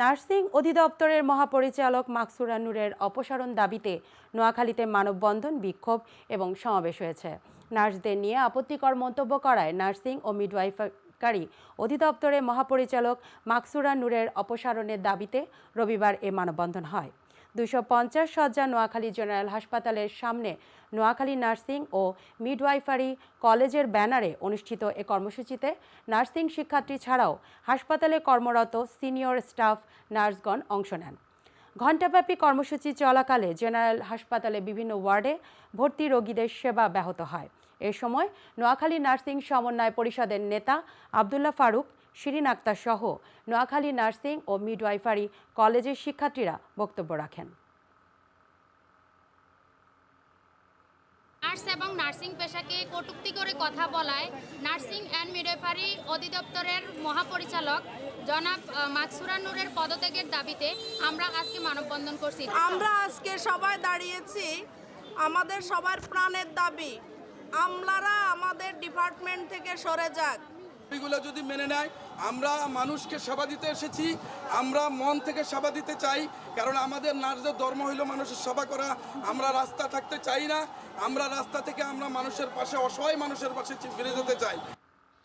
Nursing অধিদপ্তরের মহাপরিচালক মাকসুরা নূরের অপসারণ দাবিতে নোয়াখালীতে মানববন্ধন বিক্ষোভ এবং সমাবেশ হয়েছে। নার্সদের নিয়ে আপত্তিকর মন্তব্য করায় নার্সিং ও মিডওয়াইফারি অধিদপ্তরের মহাপরিচালক মাকসুরা নূরের অপসারণের দাবিতে রবিবার এ মানববন্ধন হয়। দুশো পঞ্চাশ শয্যা নোয়াখালী জেনারেল হাসপাতালের সামনে নোয়াখালী নার্সিং ও মিডওয়াইফারি কলেজের ব্যানারে অনুষ্ঠিত এ কর্মসূচিতে নার্সিং শিক্ষার্থী ছাড়াও হাসপাতালে কর্মরত সিনিয়র স্টাফ নার্সগণ অংশ নেন। ঘণ্টাব্যাপী কর্মসূচি চলাকালে জেনারেল হাসপাতালে বিভিন্ন ওয়ার্ডে ভর্তি রোগীদের সেবা ব্যাহত হয়। এ সময় নোয়াখালী নার্সিং সমন্বয় পরিষদের নেতা আবদুল্লাহ ফারুক শিরিন আক্তার সহ নোয়াখালী নার্সিং ও মিডওয়াইফারি কলেজের শিক্ষার্থীরা বক্তব্য রাখেন। নার্স এবং নার্সিং পেশাকে কটূক্তি করে কথা বলায় নার্সিং অ্যান্ড মিডওয়াইফারি অধিদপ্তরের মহাপরিচালক জনাব মাকসুরা নূরের পদত্যাগের দাবিতে আমরা আজকে মানববন্ধন করছি। আমরা আজকে সবাই দাঁড়িয়েছি। আমাদের সবার প্রাণের দাবি আমলারা আমাদের ডিপার্টমেন্ট থেকে সরে যাক। এগুলো যদি মেনে নেয়, আমরা মানুষকে সেবা দিতে এসেছি, আমরা মন থেকে সেবা দিতে চাই, কারণ আমাদের নার্সের ধর্ম হইল মানুষের সেবা করা, আমরা রাস্তা থাকতে চাই না, আমরা রাস্তা থেকে আমরা মানুষের পাশে, অসহায় মানুষের পাশে ফিরে যেতে চাই।